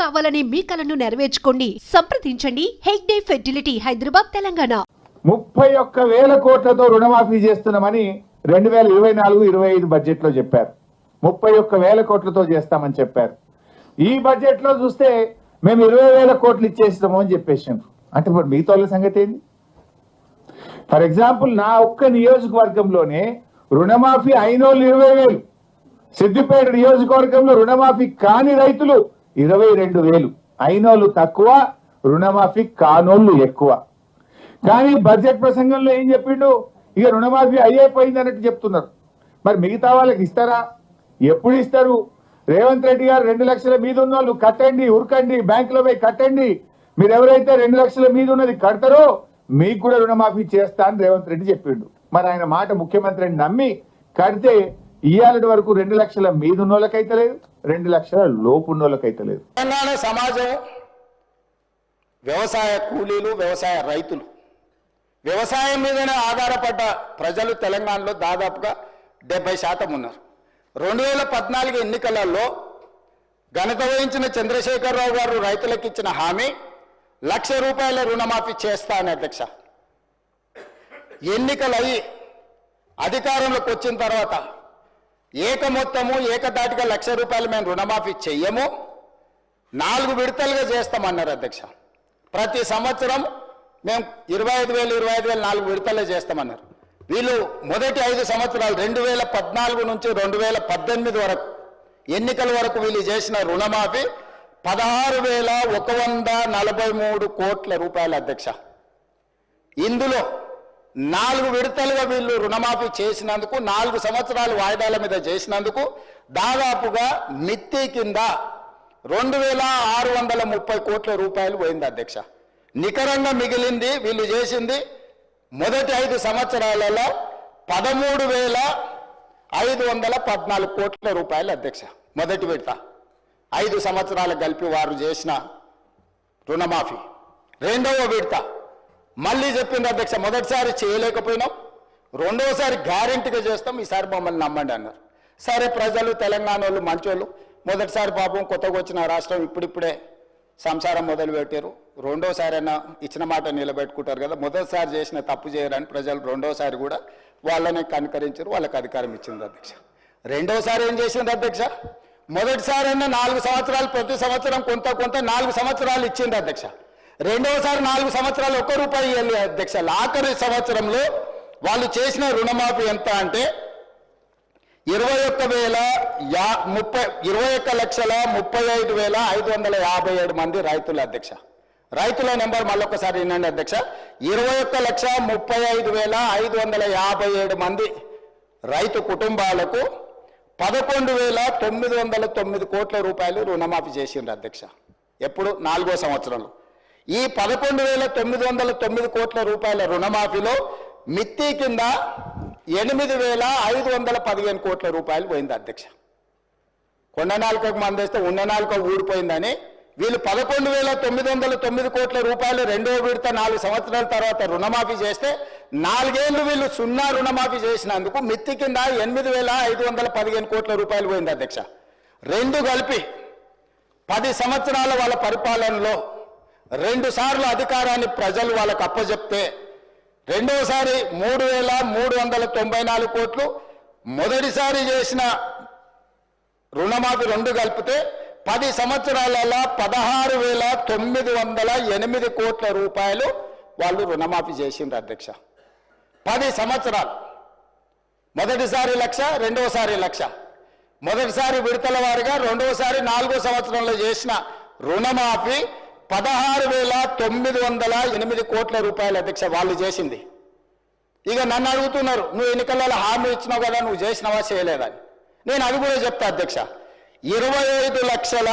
కావాలనే మీ కలను నెరవేర్చుకోండి. సంప్రదించండి. హెగ్డే ఫెర్టిలిటీ హైదరాబాద్ తెలంగాణ. ముప్పై ఒక్క వేల కోట్లతో రుణమాఫీ చేస్తున్నామని రెండు వేల ఇరవై నాలుగు ఇరవై ఐదు బడ్జెట్లో చెప్పారు. ముప్పై ఒక్క వేల కోట్లతో చేస్తామని చెప్పారు. ఈ బడ్జెట్లో చూస్తే మేము ఇరవై వేల కోట్లు ఇచ్చేస్తాము అని చెప్పేసారు అంటే ఇప్పుడు మిగతా వాళ్ళ సంగతి ఏంది? ఫర్ ఎగ్జాంపుల్ నా ఒక్క నియోజకవర్గంలోనే రుణమాఫీ అయినోళ్ళు ఇరవై వేలు. సిద్దిపేట నియోజకవర్గంలో రుణమాఫీ కాని రైతులు ఇరవై రెండు వేలు. అయినోళ్ళు తక్కువ రుణమాఫీ కానోళ్ళు ఎక్కువ. కానీ బడ్జెట్ ప్రసంగంలో ఏం చెప్పిండు? ఇక రుణమాఫీ అయ్యేపోయింది అన్నట్టు చెప్తున్నారు. మరి మిగతా వాళ్ళకి ఇస్తారా? ఎప్పుడు ఇస్తారు? రేవంత్ రెడ్డి గారు రెండు లక్షల మీద ఉన్న వాళ్ళు కట్టండి ఉరకండి బ్యాంకులో పోయి కట్టండి. మీరు ఎవరైతే రెండు లక్షల మీద ఉన్నది కడతారో మీకు కూడా రుణమాఫీ చేస్తా అని రేవంత్ రెడ్డి చెప్పిండు. మరి ఆయన మాట ముఖ్యమంత్రిని నమ్మి కడితే ఇయ్యాలటి వరకు రెండు లక్షల మీద ఉన్నోళ్ళకైతే లేదు రెండు లక్షల లోపు ఉన్నోళ్ళకైతే లేదు. తెలంగాణ సమాజం వ్యవసాయ కూలీలు వ్యవసాయ రైతులు. వ్యవసాయం మీదనే ఆధారపడ్డ ప్రజలు తెలంగాణలో దాదాపుగా డెబ్బై శాతం ఉన్నారు. రెండు వేల పద్నాలుగు ఎన్నికలలో ఘనత వహించిన చంద్రశేఖరరావు గారు రైతులకు ఇచ్చిన హామీ లక్ష రూపాయల రుణమాఫీ చేస్తా అని అధ్యక్ష. ఎన్నికలయ్యి అధికారంలోకి వచ్చిన తర్వాత ఏక మొత్తము ఏకదాటిగా లక్ష రూపాయలు మేము రుణమాఫీ చెయ్యము. నాలుగు విడతలుగా చేస్తామన్నారు అధ్యక్ష. ప్రతి సంవత్సరం మేము ఇరవై ఐదు వేలు ఇరవై ఐదు వేలు నాలుగు విడతలే చేస్తామన్నారు. వీళ్ళు మొదటి ఐదు సంవత్సరాలు రెండు వేల పద్నాలుగు నుంచి రెండు వేల పద్దెనిమిది వరకు ఎన్నికల వరకు వీళ్ళు చేసిన రుణమాఫీ పదహారు వేల ఒక వంద నలభై మూడు కోట్ల రూపాయల అధ్యక్ష. ఇందులో నాలుగు విడతలుగా వీళ్ళు రుణమాఫీ చేసినందుకు నాలుగు సంవత్సరాలు వాయిదాల మీద చేసినందుకు దాదాపుగా మిత్తి కింద రెండు వేల ఆరు వందల ముప్పై కోట్ల రూపాయలు పోయింది అధ్యక్ష. నికరంగా మిగిలింది వీళ్ళు చేసింది మొదటి ఐదు సంవత్సరాలలో పదమూడు వేల ఐదు వందల పద్నాలుగు కోట్ల రూపాయలు అధ్యక్ష మొదటి విడత. ఐదు సంవత్సరాలు కలిపి వారు చేసిన రుణమాఫీ. రెండవ విడత. మళ్ళీ చెప్పింది అధ్యక్ష మొదటిసారి చేయలేకపోయినాం. రెండవసారి గ్యారెంటీగా చేస్తాం. ఈసారి మమ్మల్ని నమ్మండి అన్నారు. సరే ప్రజలు తెలంగాణ వాళ్ళు మంచోళ్ళు. మొదటిసారి పాపం కొత్తగా వచ్చిన రాష్ట్రం ఇప్పుడిప్పుడే సంసారం మొదలు పెట్టారు రెండోసారి అయినా ఇచ్చిన మాట నిలబెట్టుకుంటారు కదా. మొదటిసారి చేసిన తప్పు చేయరని ప్రజలు రెండోసారి కూడా వాళ్ళని కనుకరించారు. వాళ్ళకి అధికారం ఇచ్చింది అధ్యక్ష. రెండోసారి ఏం చేసింది అధ్యక్ష? మొదటిసారి అయినా నాలుగు సంవత్సరాలు ప్రతి సంవత్సరం కొంత కొంత నాలుగు సంవత్సరాలు ఇచ్చింది అధ్యక్ష. రెండవసారి నాలుగు సంవత్సరాలు ఒక్క రూపాయి ఇవ్వాలి అధ్యక్ష. ఆఖరి సంవత్సరంలో వాళ్ళు చేసిన రుణమాఫీ ఎంత అంటే ఇరవై ఒక్క వేల యా ముప్పై ఇరవై ఒక్క లక్షల ముప్పై ఐదు వేల ఐదు వందల యాభై ఏడు మంది రైతుల అధ్యక్ష. రైతుల నెంబర్ మళ్ళొకసారి వినండి అధ్యక్ష. ఇరవై ఒక్క లక్ష ముప్పై ఐదు వేల ఐదు వందల యాభై ఏడు మంది రైతు కుటుంబాలకు పదకొండు వేల తొమ్మిది వందల తొమ్మిది కోట్ల రూపాయలు రుణమాఫీ చేసిండ్రు అధ్యక్ష. ఎప్పుడు? నాలుగో సంవత్సరంలో. ఈ పదకొండు వేల తొమ్మిది వందల తొమ్మిది కోట్ల రూపాయల రుణమాఫీలో మిత్తి కింద ఎనిమిది వేల ఐదు వందల పదిహేను కోట్ల రూపాయలు పోయింది అధ్యక్ష. కొండనాలుకకు మందేస్తే ఉండనాలుక ఊడిపోయిందని వీళ్ళు పదకొండు వేల తొమ్మిది వందల తొమ్మిది కోట్ల రూపాయలు రెండో విడత నాలుగు సంవత్సరాల తర్వాత రుణమాఫీ చేస్తే నాలుగేళ్ళు వీళ్ళు సున్నా రుణమాఫీ చేసినందుకు మిత్తి కింద ఎనిమిది వేల ఐదు వందల పదిహేను కోట్ల రూపాయలు పోయింది అధ్యక్ష. రెండు కలిపి పది సంవత్సరాల వాళ్ళ పరిపాలనలో రెండు సార్లు అధికారాన్ని ప్రజలు వాళ్ళకు అప్పచెప్తే రెండోసారి మూడు వేల మూడు వందల తొంభై నాలుగు కోట్లు మొదటిసారి చేసిన రుణమాఫీ రెండు కలిపితే పది సంవత్సరాలలో పదహారు వేల తొమ్మిది వందల ఎనిమిది కోట్ల రూపాయలు వాళ్ళు రుణమాఫీ చేసిండ్రు అధ్యక్ష. పది సంవత్సరాలు. మొదటిసారి లక్ష రెండవసారి లక్ష. మొదటిసారి విడతల వారిగా రెండవసారి నాలుగో సంవత్సరంలో చేసిన రుణమాఫీ పదహారు వేల తొమ్మిది వందల ఎనిమిది కోట్ల రూపాయల అధ్యక్ష వాళ్ళు చేసింది. ఇక నన్ను అడుగుతున్నారు నువ్వు ఎన్నికలలో హామీ ఇచ్చినావు కదా నువ్వు చేసినావా చేయలేదని నేను అది కూడా చెప్తా అధ్యక్ష. ఇరవై ఐదు లక్షల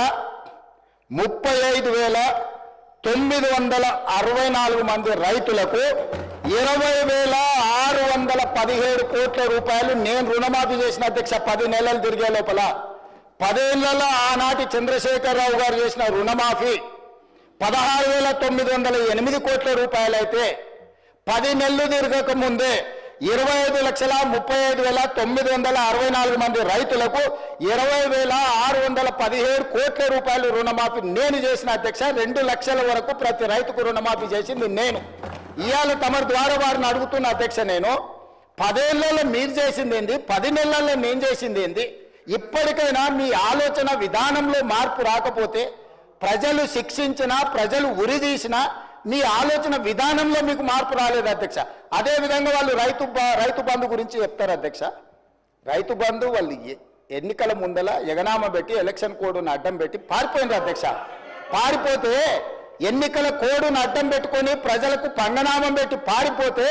ముప్పై ఐదు వేల తొమ్మిది వందల అరవై నాలుగు మంది రైతులకు ఇరవై వేల ఆరు వందల పదిహేడు కోట్ల రూపాయలు నేను రుణమాఫీ చేసిన అధ్యక్ష. పది నెలలు తిరిగే లోపల పదేళ్ళలో ఆనాటి చంద్రశేఖరరావు గారు చేసిన రుణమాఫీ పదహారు వేల తొమ్మిది వందల ఎనిమిది కోట్ల రూపాయలైతే పది నెలలు తిరగక ముందే ఇరవై ఐదు లక్షల ముప్పై ఐదు వేల తొమ్మిది వందల అరవై నాలుగు మంది రైతులకు ఇరవై వేల ఆరు వందల పదిహేడు కోట్ల రూపాయలు రుణమాఫీ నేను చేసిన అధ్యక్ష రెండు లక్షల వరకు ప్రతి రైతుకు రుణమాఫీ చేసింది నేను. ఇవాళ తమరి ద్వారా వారిని అడుగుతున్న అధ్యక్ష నేను పదేళ్ళలో మీరు చేసింది ఏంది పది నెలల్లో నేను చేసింది ఏంది ఇప్పటికైనా మీ ఆలోచన విధానంలో మార్పు రాకపోతే ప్రజలు శిక్షించినా ప్రజలు ఉరిదీసినా మీ ఆలోచన విధానంలో మీకు మార్పు రాలేదు అధ్యక్ష. అదే విధంగా వాళ్ళు రైతు బ- రైతు బంధు గురించి చెప్తారు అధ్యక్ష. రైతు బంధు వాళ్ళు ఎన్నికల ముందల ఎగనామ పెట్టి ఎలక్షన్ కోడ్ను అడ్డం పెట్టి పారిపోయింది అధ్యక్ష. పారిపోతే ఎన్నికల కోడును అడ్డం పెట్టుకొని ప్రజలకు పంగనామం పెట్టి పారిపోతే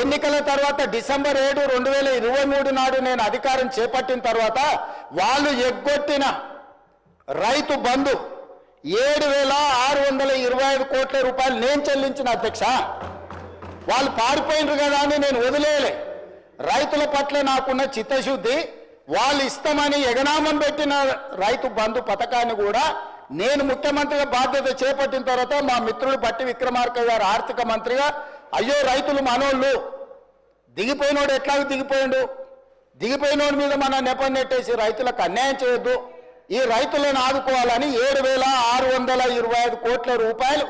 ఎన్నికల తర్వాత డిసెంబర్ ఏడు రెండు వేల ఇరవై మూడు నాడు నేను అధికారం చేపట్టిన తర్వాత వాళ్ళు ఎగ్గొట్టిన రైతు బంధు ఏడు వేల ఆరు వందల ఇరవై ఐదు కోట్ల రూపాయలు నేను చెల్లించిన అధ్యక్ష. వాళ్ళు పారిపోయినరు కదా అని నేను వదిలేయలే. రైతుల పట్ల నాకున్న చిత్తశుద్ధి వాళ్ళు ఇస్తామని ఎగనామం పెట్టిన రైతు బంధు పథకాన్ని కూడా నేను ముఖ్యమంత్రిగా బాధ్యత చేపట్టిన తర్వాత మా మిత్రుడు బట్టి విక్రమార్క గారు ఆర్థిక మంత్రిగా అయ్యో రైతులు మనోళ్ళు దిగిపోయినోడు ఎట్లాగో దిగిపోయిండు? దిగిపోయినోడి మీద మన నెపం నెట్టేసి రైతులకు అన్యాయం చేయొద్దు. ఈ రైతులను ఆదుకోవాలని ఏడు వేల వందల ఇరవై ఐదు కోట్ల రూపాయలు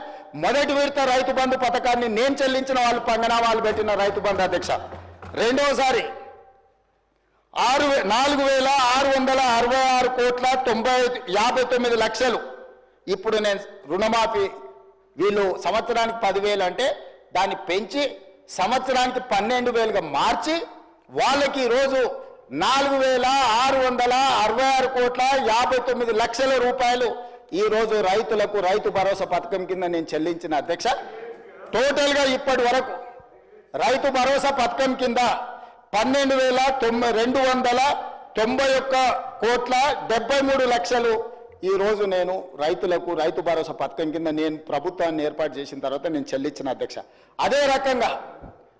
మొదటి విడత రైతు బంధు పథకాన్ని నేను చెల్లించిన వాళ్ళు పంగనామాలు పెట్టిన రైతు బంధు అధ్యక్ష. రెండవసారి ఆరు నాలుగు వేల ఆరు వందల అరవై ఆరు కోట్ల తొంభై యాభై తొమ్మిది లక్షలు. ఇప్పుడు నేను రుణమాఫీ వీళ్ళు సంవత్సరానికి పదివేలు అంటే దాన్ని పెంచి సంవత్సరానికి పన్నెండు వేలుగా మార్చి వాళ్ళకి ఈరోజు నాలుగు వేల ఆరు వందల అరవై ఆరు కోట్ల యాభై తొమ్మిది లక్షల రూపాయలు ఈరోజు రైతులకు రైతు భరోసా పథకం కింద నేను చెల్లించిన అధ్యక్ష టోటల్గా ఇప్పటి వరకు రైతు భరోసా పథకం కింద పన్నెండు వేల తొంభై రెండు వందల తొంభై ఒక్క కోట్ల డెబ్బై మూడు లక్షలు ఈరోజు నేను రైతులకు రైతు భరోసా పథకం కింద నేను ప్రభుత్వాన్ని ఏర్పాటు చేసిన తర్వాత నేను చెల్లించిన అధ్యక్ష. అదే రకంగా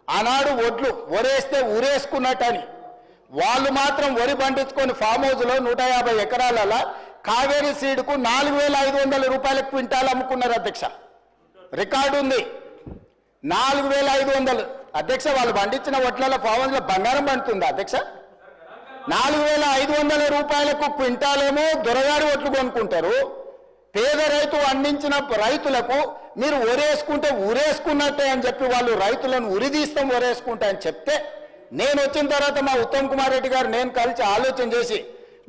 ఆనాడు ఒడ్లు ఒరేస్తే ఉరేసుకున్నట్టని వాళ్ళు మాత్రం వరి పండించుకొని ఫామ్ హౌస్లో నూట యాభై ఎకరాల కావేరీ సీడ్కు నాలుగు వేల ఐదు వందల రూపాయల క్వింటాల్ అమ్ముకున్నారు అధ్యక్ష. రికార్డు ఉంది. నాలుగు వేల ఐదు వందలు. అధ్యక్ష వాళ్ళు పండించిన వడ్లలో పావంలో బంగారం పండుతుందా అధ్యక్ష? నాలుగు వేల ఐదు వందల రూపాయలకు క్వింటాలేమో దొరగారి ఒట్లు కొనుక్కుంటారు. పేద రైతు అందించిన రైతులకు మీరు ఒరేసుకుంటే ఉరేసుకున్నట్టే అని చెప్పి వాళ్ళు రైతులను ఉరిదీస్తాం ఒరేసుకుంటా అని చెప్తే నేను వచ్చిన తర్వాత మా ఉత్తమ్ కుమార్ రెడ్డి గారు నేను కలిసి ఆలోచన చేసి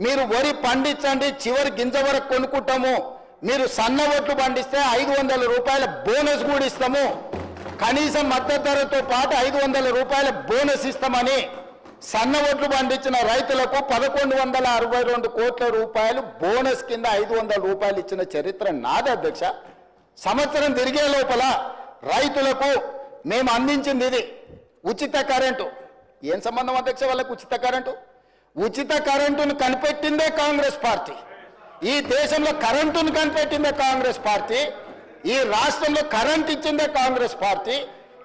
మీరు వరి పండించండి చివరి గింజ వరకు కొనుక్కుంటాము. మీరు సన్న ఒట్లు పండిస్తే ఐదు వందల రూపాయల బోనస్ కూడా ఇస్తాము. కనీసం మద్దతు ధరతో పాటు ఐదు వందల రూపాయల బోనస్ ఇస్తామని సన్న ఓట్లు పండించిన రైతులకు పదకొండు వందల అరవై రెండు కోట్ల రూపాయలు బోనస్ కింద ఐదు వందల రూపాయలు ఇచ్చిన చరిత్ర నాది అధ్యక్ష. సంవత్సరం తిరిగే లోపల రైతులకు మేము అందించింది ఇది. ఉచిత కరెంటు. ఏం సంబంధం అధ్యక్ష వాళ్ళకు ఉచిత కరెంటు? ఉచిత కరెంటును కనిపెట్టిందే కాంగ్రెస్ పార్టీ. ఈ దేశంలో కరెంటును కనిపెట్టిందే కాంగ్రెస్ పార్టీ. ఈ రాష్ట్రంలో కరెంట్ ఇచ్చిందే కాంగ్రెస్ పార్టీ.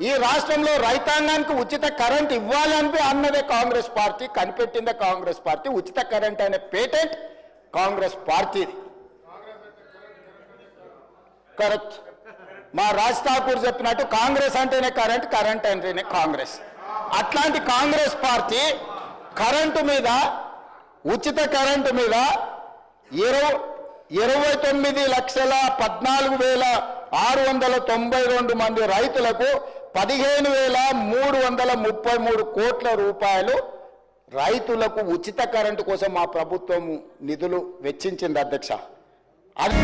ఈ రాష్ట్రంలో రైతాంగానికి ఉచిత కరెంట్ ఇవ్వాలని అన్నదే కాంగ్రెస్ పార్టీ కనిపెట్టిందే కాంగ్రెస్ పార్టీ. ఉచిత కరెంట్ అనే పేటెంట్ కాంగ్రెస్ పార్టీది. కరెక్ట్. మా రాజ్ ఠాకూర్ చెప్పినట్టు కాంగ్రెస్ అంటేనే కరెంట్ కరెంట్ అంటేనే కాంగ్రెస్. అట్లాంటి కాంగ్రెస్ పార్టీ కరెంటు మీద ఉచిత కరెంటు మీద ఇరవై ఇరవై తొమ్మిది లక్షల పద్నాలుగు వేల ఆరు వందల తొంభై రెండు మంది రైతులకు పదిహేను వేల మూడు వందల ముప్పై మూడు కోట్ల రూపాయలు రైతులకు ఉచిత కరెంటు కోసం మా ప్రభుత్వం నిధులు వెచ్చించింది అధ్యక్ష. అది